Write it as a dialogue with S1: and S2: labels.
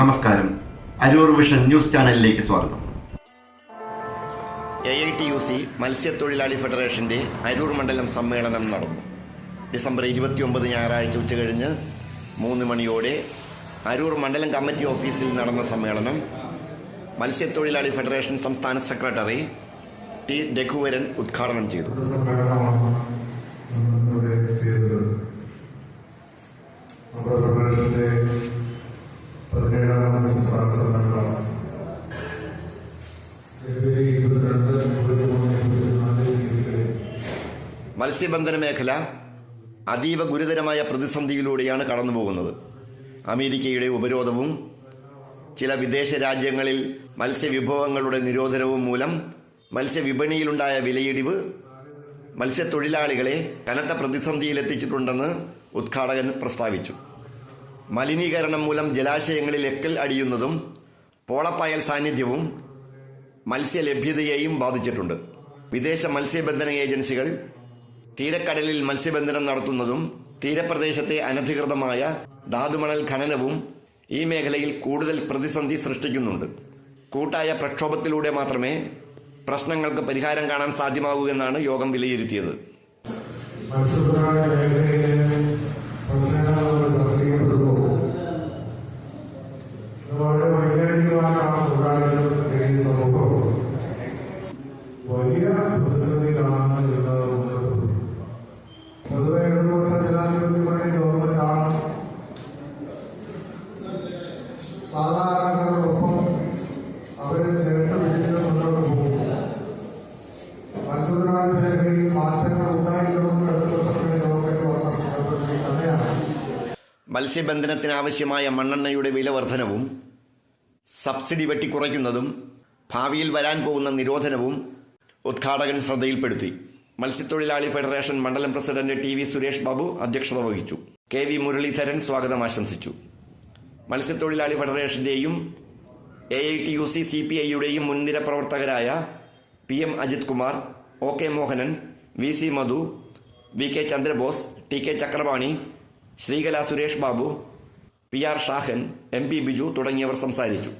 S1: നമസ്കാരം. Aroor vision news ചാനലിലേക്ക് സ്വാഗതം.
S2: A I T U C മത്സ്യത്തൊഴിലാളി ഫെഡറേഷന്റെ അരൂർ മണ്ഡലം സമ്മേളനം നടന്നു. ഡിസംബർ ഇരുപത്തിയൊമ്പത് ഞായറാഴ്ച ഉച്ചകഴിഞ്ഞ് മൂന്ന് മണിയോടെ അരൂർ മണ്ഡലം കമ്മിറ്റി ഓഫീസിൽ നടന്ന സമ്മേളനം മത്സ്യത്തൊഴിലാളി ഫെഡറേഷൻ സംസ്ഥാന സെക്രട്ടറി ടി രഘുവരൻ ഉദ്ഘാടനം ചെയ്തു.
S3: നമ്മുടെ
S2: മത്സ്യബന്ധന മേഖല അതീവ ഗുരുതരമായ പ്രതിസന്ധിയിലൂടെയാണ് കടന്നുപോകുന്നത്. അമേരിക്കയുടെ ഉപരോധവും ചില വിദേശ രാജ്യങ്ങളിൽ മത്സ്യവിഭവങ്ങളുടെ നിരോധനവും മൂലം മത്സ്യവിപണിയിലുണ്ടായ വിലയിടിവ് മത്സ്യത്തൊഴിലാളികളെ കനത്ത പ്രതിസന്ധിയിലെത്തിച്ചിട്ടുണ്ടെന്ന് ഉദ്ഘാടകൻ പ്രസ്താവിച്ചു. മലിനീകരണം മൂലം ജലാശയങ്ങളിൽ എക്കൽ അടിയുന്നതും പോളപ്പായൽ സാന്നിധ്യവും മത്സ്യലഭ്യതയെയും ബാധിച്ചിട്ടുണ്ട്. വിദേശ മത്സ്യബന്ധന ഏജൻസികൾ തീരക്കടലിൽ മത്സ്യബന്ധനം നടത്തുന്നതും തീരപ്രദേശത്തെ അനധികൃതമായ ധാതുമണൽ ഖനനവും ഈ മേഖലയിൽ കൂടുതൽ പ്രതിസന്ധി സൃഷ്ടിക്കുന്നുണ്ട്. കൂട്ടായ പ്രക്ഷോഭത്തിലൂടെ മാത്രമേ പ്രശ്നങ്ങൾക്ക് പരിഹാരം കാണാൻ സാധ്യമാകൂ എന്നാണ് യോഗം വിലയിരുത്തിയത്.
S3: മത്സ്യബന്ധന മേഖലയിലെ സാധാരണക്കാരോടൊപ്പം അവരെ ചേർത്ത് പിടിച്ച് മുന്നോട്ട് പോകുന്നു മത്സ്യത്തൊഴിലാളി മേഖലയിൽ മാറ്റങ്ങൾ ഗവൺമെന്റ് വന്ന സന്ദർഭത്തിൽ തന്നെയാണ്.
S2: മത്സ്യബന്ധനത്തിനാവശ്യമായ മണ്ണെണ്ണയുടെ വില വർധനവും സബ്സിഡി വെട്ടിക്കുറയ്ക്കുന്നതും ഭാവിയിൽ വരാൻ പോകുന്ന നിരോധനവും ഉദ്ഘാടകൻ ശ്രദ്ധയിൽപ്പെടുത്തി. മത്സ്യത്തൊഴിലാളി ഫെഡറേഷൻ മണ്ഡലം president T V Suresh Babu അധ്യക്ഷത വഹിച്ചു. കെ വി മുരളീധരൻ സ്വാഗതം ആശംസിച്ചു. മത്സ്യത്തൊഴിലാളി ഫെഡറേഷന്റെയും A I T U C C P ഐയുടെയും മുൻനിര പ്രവർത്തകരായ P M Ajith Kumar O K Mohanan V C Madhu V K Chandrabose T K Chakrapani Sreekala Suresh Babu P R Shahan M P Biju തുടങ്ങിയവർ സംസാരിച്ചു.